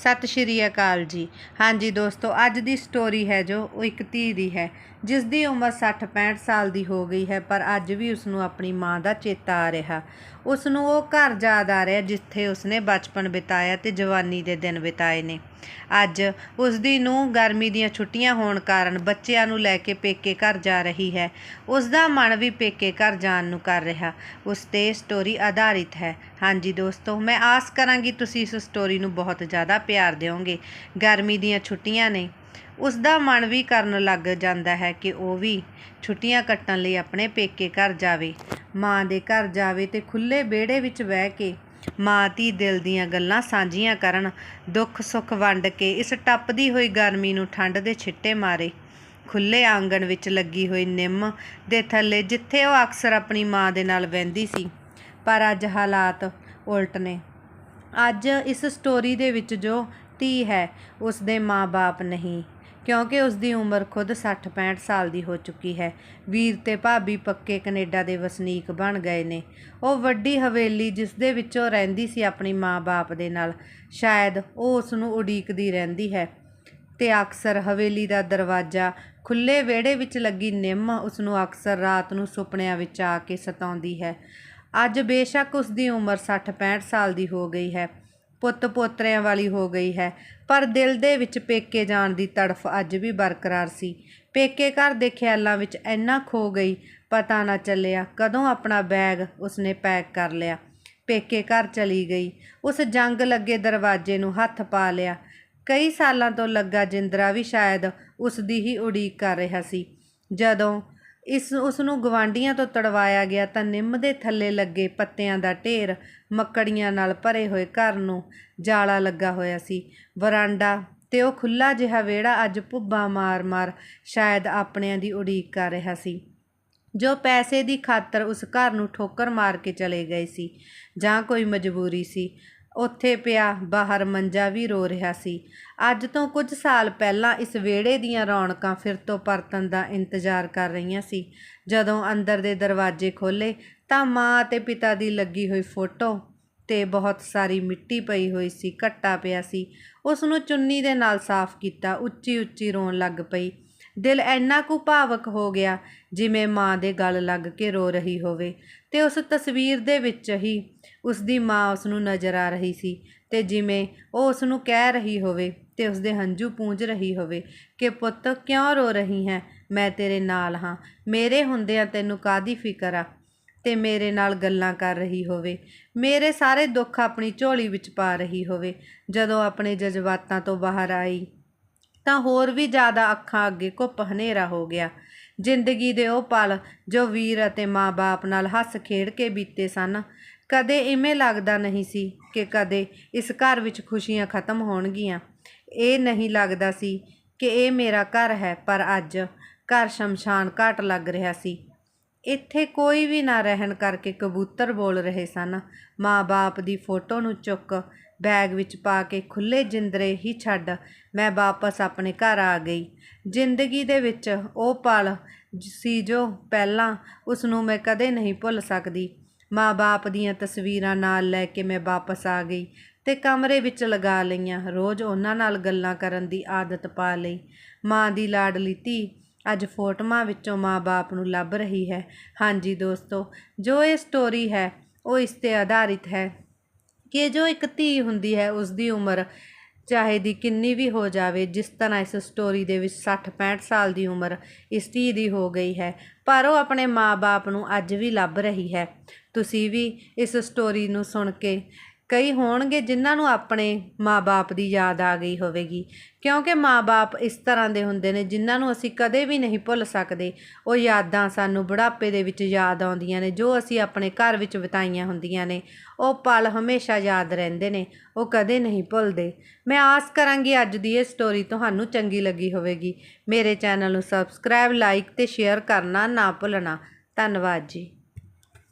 ਸਤਿ ਸ਼੍ਰੀ ਅਕਾਲ ਜੀ। ਹਾਂਜੀ ਦੋਸਤੋ, ਅੱਜ ਦੀ ਸਟੋਰੀ ਹੈ ਜੋ ਉਹ ਇੱਕ ਧੀ ਦੀ ਹੈ। ਜਿਸ ਦੀ ਉਮਰ 60 65 ਸਾਲ ਦੀ ਹੋ ਗਈ ਹੈ, ਪਰ ਅੱਜ ਵੀ ਉਸ ਨੂੰ ਆਪਣੀ ਮਾਂ ਦਾ ਚੇਤਾ ਆ ਰਿਹਾ। ਉਸ ਨੂੰ ਉਹ ਘਰ ਯਾਦ ਆ ਰਿਹਾ ਜਿੱਥੇ ਉਸਨੇ ਬਚਪਨ ਬਿਤਾਇਆ ਤੇ ਜਵਾਨੀ ਦੇ ਦਿਨ ਬਿਤਾਏ ਨੇ। ਅੱਜ ਉਸ ਦੀ ਨੂੰ ਗਰਮੀ ਦੀਆਂ ਛੁੱਟੀਆਂ ਹੋਣ ਕਾਰਨ ਬੱਚਿਆਂ ਨੂੰ ਲੈ ਕੇ ਪੇਕੇ ਘਰ ਜਾ ਰਹੀ ਹੈ। ਉਸ ਦਾ ਮਨ ਵੀ ਪੇਕੇ ਘਰ ਜਾਣ ਨੂੰ ਕਰ ਰਿਹਾ। ਉਸ ਤੇ ਸਟੋਰੀ ਆਧਾਰਿਤ ਹੈ। ਹਾਂਜੀ ਦੋਸਤੋ, ਮੈਂ ਆਸ ਕਰਾਂਗੀ ਤੁਸੀਂ ਇਸ ਸਟੋਰੀ ਨੂੰ ਬਹੁਤ ਜ਼ਿਆਦਾ ਪਿਆਰ ਦਿਓਗੇ। ਗਰਮੀ ਦੀਆਂ ਛੁੱਟੀਆਂ ਨੇ। ਉਸ ਦਾ ਮਨ ਵੀ ਕਰਨ ਲੱਗ ਜਾਂਦਾ ਹੈ ਕਿ ਉਹ ਵੀ ਛੁੱਟੀਆਂ ਕੱਟਣ ਲਈ ਆਪਣੇ ਪੇਕੇ ਘਰ ਜਾਵੇ। ਮਾਂ ਦੇ ਘਰ ਜਾਵੇ ਤੇ ਖੁੱਲ੍ਹੇ ਵਿਹੜੇ ਵਿੱਚ ਬਹਿ ਕੇ ਮਾਂ ਧੀ ਦਿਲ ਦੀਆਂ ਗੱਲਾਂ ਸਾਂਝੀਆਂ ਕਰਨ, ਦੁੱਖ ਸੁੱਖ ਵੰਡ ਕੇ ਇਸ ਟੱਪਦੀ ਹੋਈ ਗਰਮੀ ਨੂੰ ਠੰਡ ਦੇ ਛਿੱਟੇ ਮਾਰੇ। ਖੁੱਲੇ ਆਂਗਣ ਵਿੱਚ ਲੱਗੀ ਹੋਈ ਨਿੰਮ ਦੇ ਥੱਲੇ ਜਿੱਥੇ ਉਹ ਅਕਸਰ ਆਪਣੀ ਮਾਂ ਦੇ ਨਾਲ ਵਹਿੰਦੀ ਸੀ। ਪਰ ਅੱਜ ਹਾਲਾਤ ਉਲਟ ਨੇ। ਅੱਜ ਇਸ ਸਟੋਰੀ ਦੇ ਵਿੱਚ ਜੋ ਧੀ ਹੈ ਉਸ ਦੇ ਮਾਂ-ਬਾਪ ਨਹੀਂ। ਕਿਉਂਕਿ ਉਸ ਦੀ ਉਮਰ ਖੁਦ 60-65 ਸਾਲ ਦੀ ਹੋ ਚੁੱਕੀ ਹੈ। ਵੀਰ ਤੇ ਭਾਬੀ ਪੱਕੇ ਕੈਨੇਡਾ ਦੇ ਵਸਨੀਕ ਬਣ ਗਏ ਨੇ। ਉਹ ਵੱਡੀ ਹਵੇਲੀ ਜਿਸ ਦੇ ਵਿੱਚੋਂ ਰਹਿੰਦੀ ਸੀ ਆਪਣੀ ਮਾਂ-ਬਾਪ ਦੇ ਨਾਲ, ਸ਼ਾਇਦ ਉਹ ਉਸ ਨੂੰ ਉਡੀਕਦੀ ਰਹਿੰਦੀ ਹੈ। ਤੇ ਅਕਸਰ ਹਵੇਲੀ ਦਾ ਦਰਵਾਜ਼ਾ ਖੁੱਲੇ ਵਿਹੜੇ ਵਿੱਚ ਲੱਗੀ ਨਿੰਮ ਉਸ ਨੂੰ ਅਕਸਰ ਰਾਤ ਨੂੰ ਸੁਪਨਿਆਂ ਵਿੱਚ ਆ ਕੇ ਸਤਾਉਂਦੀ ਹੈ। ਅੱਜ ਬੇਸ਼ੱਕ ਉਸ ਦੀ ਉਮਰ 60-65 ਸਾਲ ਦੀ ਹੋ ਗਈ ਹੈ। ਪੁੱਤ ਪੋਤਰਿਆਂ ਵਾਲੀ ਹੋ ਗਈ ਹੈ। ਪਰ ਦਿਲ ਦੇ ਵਿੱਚ ਪੇਕੇ ਜਾਣ ਦੀ ਤੜਫ ਅੱਜ ਵੀ ਬਰਕਰਾਰ ਸੀ। ਪੇਕੇ ਘਰ ਦੇ ਖਿਆਲਾਂ ਵਿੱਚ ਇੰਨਾ ਖੋ ਗਈ, ਪਤਾ ਨਾ ਚੱਲਿਆ ਕਦੋਂ ਆਪਣਾ ਬੈਗ ਉਸਨੇ ਪੈਕ ਕਰ ਲਿਆ। ਪੇਕੇ ਘਰ ਚਲੀ ਗਈ। ਉਸ ਜੰਗ ਲੱਗੇ ਦਰਵਾਜ਼ੇ ਨੂੰ ਹੱਥ ਪਾ ਲਿਆ। ਕਈ ਸਾਲਾਂ ਤੋਂ ਲੱਗਾ ਜਿੰਦਰਾ ਵੀ ਸ਼ਾਇਦ ਉਸ ਦੀ ਹੀ ਉਡੀਕ ਕਰ ਰਿਹਾ ਸੀ। ਜਦੋਂ ਇਸ ਉਸ ਨੂੰ ਗਵਾਂਡੀਆਂ ਤੋਂ ਤੜਵਾਇਆ ਗਿਆ ਤਾਂ ਨਿੰਮ ਦੇ ਥੱਲੇ ਲੱਗੇ ਪੱਤਿਆਂ ਦਾ ਢੇਰ ਮੱਕੜੀਆਂ ਨਾਲ ਭਰੇ ਹੋਏ ਘਰ ਨੂੰ ਜਾਲਾ ਲੱਗਾ ਹੋਇਆ ਸੀ। ਵਰਾਂਡਾ ਤੇ ਉਹ ਖੁੱਲਾ ਜਿਹਾ ਵਿਹੜਾ ਅੱਜ ਭੁੱਬਾਂ ਮਾਰ-ਮਾਰ ਸ਼ਾਇਦ ਆਪਣਿਆਂ ਦੀ ਉਡੀਕ ਕਰ ਰਿਹਾ ਸੀ। ਜੋ ਪੈਸੇ ਦੀ ਖਾਤਰ ਉਸ ਘਰ ਨੂੰ ਠੋਕਰ ਮਾਰ ਕੇ ਚਲੇ ਗਏ ਸੀ ਜਾਂ ਕੋਈ ਮਜਬੂਰੀ ਸੀ। ਉੱਥੇ ਪਿਆ, ਬਾਹਰ ਮੰਜਾ ਵੀ ਰੋ ਰਿਹਾ ਸੀ। ਅੱਜ ਤੋਂ ਕੁਝ ਸਾਲ ਪਹਿਲਾਂ ਇਸ ਵਿਹੜੇ ਦੀਆਂ ਰੌਣਕਾਂ ਫਿਰ ਤੋਂ ਪਰਤਣ ਦਾ ਇੰਤਜ਼ਾਰ ਕਰ ਰਹੀਆਂ ਸੀ। ਜਦੋਂ ਅੰਦਰ ਦੇ ਦਰਵਾਜ਼ੇ ਖੋਲੇ ਤਾਂ ਮਾਂ ਅਤੇ ਪਿਤਾ ਦੀ ਲੱਗੀ ਹੋਈ ਫੋਟੋ ਤੇ ਬਹੁਤ ਸਾਰੀ ਮਿੱਟੀ ਪਈ ਹੋਈ ਸੀ, ਘੱਟਾ ਪਿਆ ਸੀ। ਉਸ ਨੂੰ ਚੁੰਨੀ ਦੇ ਨਾਲ ਸਾਫ਼ ਕੀਤਾ ਉੱਚੀ ਉੱਚੀ ਰੋਣ ਲੱਗ ਪਈ। ਦਿਲ ਇੰਨਾ ਕੁ ਭਾਵਕ ਹੋ ਗਿਆ ਜਿਵੇਂ ਮਾਂ ਦੇ ਗਲ ਲੱਗ ਕੇ ਰੋ ਰਹੀ ਹੋਵੇ ਤੇ ਉਸ ਤਸਵੀਰ ਦੇ ਵਿੱਚ ਹੀ ਉਸ ਦੀ ਮਾਂ ਉਸ ਨੂੰ ਨਜ਼ਰ ਆ ਰਹੀ ਸੀ ਤੇ ਜਿਵੇਂ ਉਹ ਉਸ ਨੂੰ ਕਹਿ ਰਹੀ ਹੋਵੇ ਤੇ ਉਸ ਦੇ ਹੰਝੂ ਪੂੰਝ ਰਹੀ ਹੋਵੇ ਕਿ ਪੁੱਤ ਕਿਉਂ ਰੋ ਰਹੀ ਹੈ? ਮੈਂ ਤੇਰੇ ਨਾਲ ਹਾਂ। ਮੇਰੇ ਹੁੰਦਿਆਂ ਤੈਨੂੰ ਕਾਦੀ ਫਿਕਰ ਆ? ਤੇ ਮੇਰੇ ਨਾਲ ਗੱਲਾਂ ਕਰ ਰਹੀ ਹੋਵੇ। ਮੇਰੇ ਸਾਰੇ ਦੁੱਖ ਆਪਣੀ ਝੋਲੀ ਵਿੱਚ ਪਾ ਰਹੀ ਹੋਵੇ। ਜਦੋਂ ਆਪਣੇ ਜਜ਼ਬਾਤਾਂ ਤੋਂ ਬਾਹਰ ਆਈ ਤਾਂ ਹੋਰ ਵੀ ਜ਼ਿਆਦਾ ਅੱਖਾਂ ਅੱਗੇ ਘੁੱਪ ਹਨੇਰਾ ਹੋ ਗਿਆ। ਜ਼ਿੰਦਗੀ ਦੇ ਉਹ ਪਲ ਜੋ ਵੀਰ ਅਤੇ ਮਾਂ-ਬਾਪ ਨਾਲ ਹੱਸ ਖੇਡ ਕੇ ਬੀਤੇ ਸਨ, ਕਦੇ ਇਵੇਂ ਲੱਗਦਾ ਨਹੀਂ ਸੀ ਕਿ ਕਦੇ ਇਸ ਘਰ ਵਿੱਚ ਖੁਸ਼ੀਆਂ ਖਤਮ ਹੋਣਗੀਆਂ। ਇਹ ਨਹੀਂ ਲੱਗਦਾ ਸੀ ਕਿ ਇਹ ਮੇਰਾ ਘਰ ਹੈ, ਪਰ ਅੱਜ ਘਰ ਸ਼ਮਸ਼ਾਨ ਘਾਟ ਲੱਗ ਰਿਹਾ ਸੀ। ਇੱਥੇ ਕੋਈ ਵੀ ਨਾ ਰਹਿਣ ਕਰਕੇ ਕਬੂਤਰ ਬੋਲ ਰਹੇ ਸਨ। ਮਾਂ-ਬਾਪ ਦੀ ਫੋਟੋ ਨੂੰ ਚੁੱਕ ਬੈਗ ਵਿੱਚ ਪਾ ਕੇ ਖੁੱਲੇ ਜਿੰਦਰੇ ਹੀ ਛੱਡ ਮੈਂ ਵਾਪਸ ਆਪਣੇ ਘਰ ਆ ਗਈ। ਜ਼ਿੰਦਗੀ ਦੇ ਵਿੱਚ ਉਹ ਪਲ ਸੀ ਜੋ ਪਹਿਲਾਂ ਉਸ ਨੂੰ ਮੈਂ ਕਦੇ ਨਹੀਂ ਭੁੱਲ ਸਕਦੀ। ਮਾਂ-ਬਾਪ ਦੀਆਂ ਤਸਵੀਰਾਂ ਨਾਲ ਲੈ ਕੇ ਮੈਂ ਵਾਪਸ ਆ ਗਈ ਤੇ ਕਮਰੇ ਵਿੱਚ ਲਗਾ ਲਈਆਂ, ਰੋਜ਼ ਉਹਨਾਂ ਨਾਲ ਗੱਲਾਂ ਕਰਨ ਦੀ ਆਦਤ ਪਾ ਲਈ। ਮਾਂ ਦੀ ਲਾਡਲੀ ਧੀ ਅੱਜ ਫੋਟੋਆਂ ਵਿੱਚੋਂ ਮਾਂ-ਬਾਪ ਨੂੰ ਲੱਭ ਰਹੀ ਹੈ। ਹਾਂਜੀ ਦੋਸਤੋ, ਜੋ ਇਹ ਸਟੋਰੀ ਹੈ, ਉਹ ਇਸ ਤੇ ਆਧਾਰਿਤ ਹੈ। ਕਿ ਜੋ ਇੱਕ ਧੀ ਹੁੰਦੀ ਹੈ ਉਸ ਦੀ ਉਮਰ ਚਾਹੇ ਦੀ ਕਿੰਨੀ ਵੀ ਹੋ ਜਾਵੇ, ਜਿਸ ਤਰ੍ਹਾਂ ਇਸ ਸਟੋਰੀ ਦੇ ਵਿੱਚ 60 65 ਸਾਲ ਦੀ ਉਮਰ ਇਸ ਧੀ ਦੀ ਹੋ ਗਈ ਹੈ, ਪਰ ਉਹ ਆਪਣੇ ਮਾਪੇ ਨੂੰ ਅੱਜ ਵੀ ਲੱਭ ਰਹੀ ਹੈ। ਤੁਸੀਂ ਵੀ ਇਸ ਸਟੋਰੀ ਨੂੰ ਸੁਣ ਕੇ ਕਈ ਹੋਣਗੇ ਜਿਨ੍ਹਾਂ ਨੂੰ ਆਪਣੇ ਮਾਪੇ ਦੀ ਯਾਦ ਆ ਗਈ ਹੋਵੇਗੀ। ਕਿਉਂਕਿ ਮਾਪੇ ਇਸ ਤਰ੍ਹਾਂ ਦੇ ਹੁੰਦੇ ਨੇ ਜਿਨ੍ਹਾਂ ਨੂੰ ਅਸੀਂ ਕਦੇ ਵੀ ਨਹੀਂ ਭੁੱਲ ਸਕਦੇ। ਉਹ ਯਾਦਾਂ ਸਾਨੂੰ ਬੁਢਾਪੇ ਦੇ ਵਿੱਚ ਯਾਦ ਆਉਂਦੀਆਂ ਨੇ, ਜੋ ਅਸੀਂ ਆਪਣੇ ਘਰ ਵਿੱਚ ਬਿਤਾਈਆਂ ਹੁੰਦੀਆਂ ਨੇ। ਉਹ ਪਲ ਹਮੇਸ਼ਾ ਯਾਦ ਰਹਿੰਦੇ ਨੇ, ਉਹ ਕਦੇ ਨਹੀਂ ਭੁੱਲਦੇ। ਮੈਂ ਆਸ ਕਰਾਂਗੀ ਅੱਜ ਦੀ ਇਹ ਸਟੋਰੀ ਤੁਹਾਨੂੰ ਚੰਗੀ ਲੱਗੀ ਹੋਵੇਗੀ। ਮੇਰੇ ਚੈਨਲ ਨੂੰ ਸਬਸਕ੍ਰਾਈਬ ਲਾਈਕ ਤੇ ਸ਼ੇਅਰ ਕਰਨਾ ਨਾ ਭੁੱਲਣਾ। ਧੰਨਵਾਦ ਜੀ।